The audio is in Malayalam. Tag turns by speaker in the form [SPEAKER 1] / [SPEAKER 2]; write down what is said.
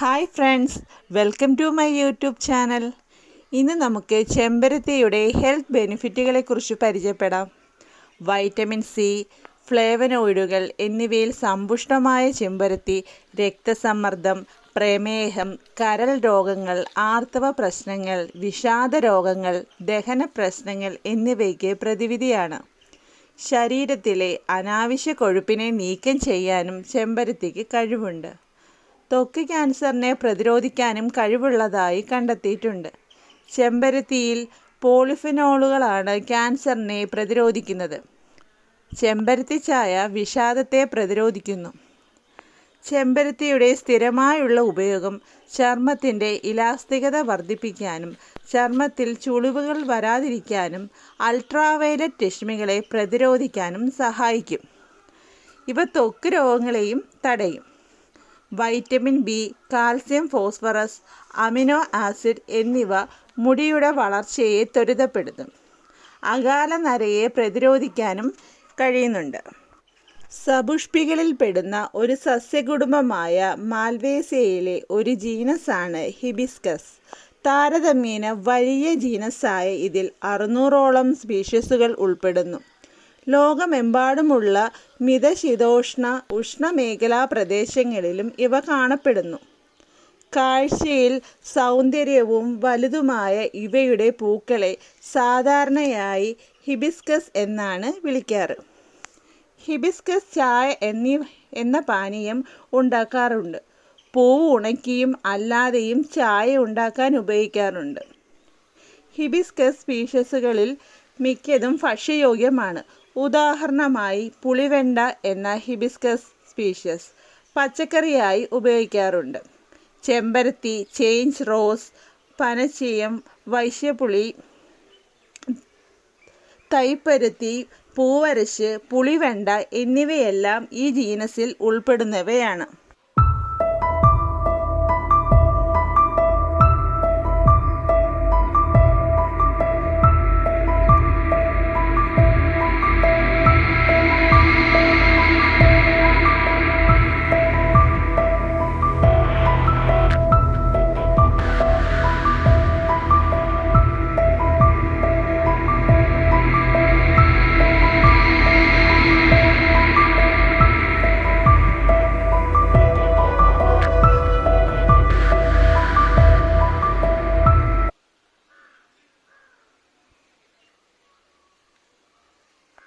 [SPEAKER 1] Hi friends welcome to my YouTube channel ഇന്ന് നമുക്ക് ചെമ്പരത്തിയുടെ ഹെൽത്ത് ബെനിഫിറ്റുകളെക്കുറിച്ച് പരിചയപ്പെടാം. വൈറ്റമിൻ സി ഫ്ലേവനോയിഡുകൾ എന്നിവയിൽ സമ്പുഷ്ടമായ ചെമ്പരത്തി രക്തസമ്മർദ്ദം പ്രമേഹം കരൾ രോഗങ്ങൾ ആർത്തവ പ്രശ്നങ്ങൾ വിഷാദ രോഗങ്ങൾ ദഹന പ്രശ്നങ്ങൾ എന്നിവയ്ക്ക് പ്രതിവിധിയാണ്. ശരീരത്തിലെ അനാവശ്യ കൊഴുപ്പിനെ നീക്കം ചെയ്യാനും ചെമ്പരത്തിക്ക് കഴിവുണ്ട്. ത്വക്ക് ക്യാൻസറിനെ പ്രതിരോധിക്കാനും കഴിവുള്ളതായി കണ്ടെത്തിയിട്ടുണ്ട്. ചെമ്പരത്തിയിൽ പോളിഫിനോളുകളാണ് ക്യാൻസറിനെ പ്രതിരോധിക്കുന്നത്. ചെമ്പരത്തി ചായ വിഷാദത്തെ പ്രതിരോധിക്കുന്നു. ചെമ്പരത്തിയുടെ സ്ഥിരമായുള്ള ഉപയോഗം ചർമ്മത്തിന്റെ ഇലാസ്തികത വർദ്ധിപ്പിക്കാനും ചർമ്മത്തിൽ ചുളിവുകൾ വരാതിരിക്കാനും അൾട്രാവയലറ്റ് രശ്മികളെ പ്രതിരോധിക്കാനും സഹായിക്കും. ഇവ ത്വക്ക് രോഗങ്ങളെയും തടയും. Vitamin B calcium phosphorus amino acid എന്നിവ മുടിയുടെ വളർച്ചയെ ത്വരിതപ്പെടുത്തും. അകാല നരയെ പ്രതിരോധിക്കാനും കഴിയുന്നുണ്ട്. സപുഷ്പികളിൽ പെടുന്ന ഒരു സസ്യകുടുംബമായ മാൽവേസിയയിലെ ഒരു ജീനസാണ് ഹിബിസ്കസ്. താരതമ്യേന വലിയ ജീനസായ ഇതിൽ അറുന്നൂറോളം സ്പീഷ്യസുകൾ ഉൾപ്പെടുന്നു. ലോകമെമ്പാടുമുള്ള മിതശീതോഷ്ണ ഉഷ്ണമേഖലാ പ്രദേശങ്ങളിലും ഇവ കാണപ്പെടുന്നു. കാഴ്ചയിൽ സൗന്ദര്യവും വലുതുമായ ഇവയുടെ പൂക്കളെ സാധാരണയായി ഹിബിസ്കസ് എന്നാണ് വിളിക്കാറ്. ഹിബിസ്കസ് ചായ എന്നീ എന്ന പാനീയം ഉണ്ടാക്കാറുണ്ട്. പൂവ് ഉണക്കിയും അല്ലാതെയും ചായ ഉണ്ടാക്കാൻ ഉപയോഗിക്കാറുണ്ട്. ഹിബിസ്കസ് സ്പീഷ്യസുകളിൽ മിക്കതും ഭക്ഷ്യയോഗ്യമാണ്. ഉദാഹരണമായി പുളിവെണ്ട എന്ന ഹിബിസ്കസ് സ്പീഷ്യസ് പച്ചക്കറിയായി ഉപയോഗിക്കാറുണ്ട്. ചെമ്പരത്തി ചേഞ്ച് റോസ് പനച്ചീയം വൈശ്യപുളി തൈപ്പരുത്തി പൂവരശ് പുളിവെണ്ട എന്നിവയെല്ലാം ഈ ജീനസിൽ ഉൾപ്പെടുന്നവയാണ്.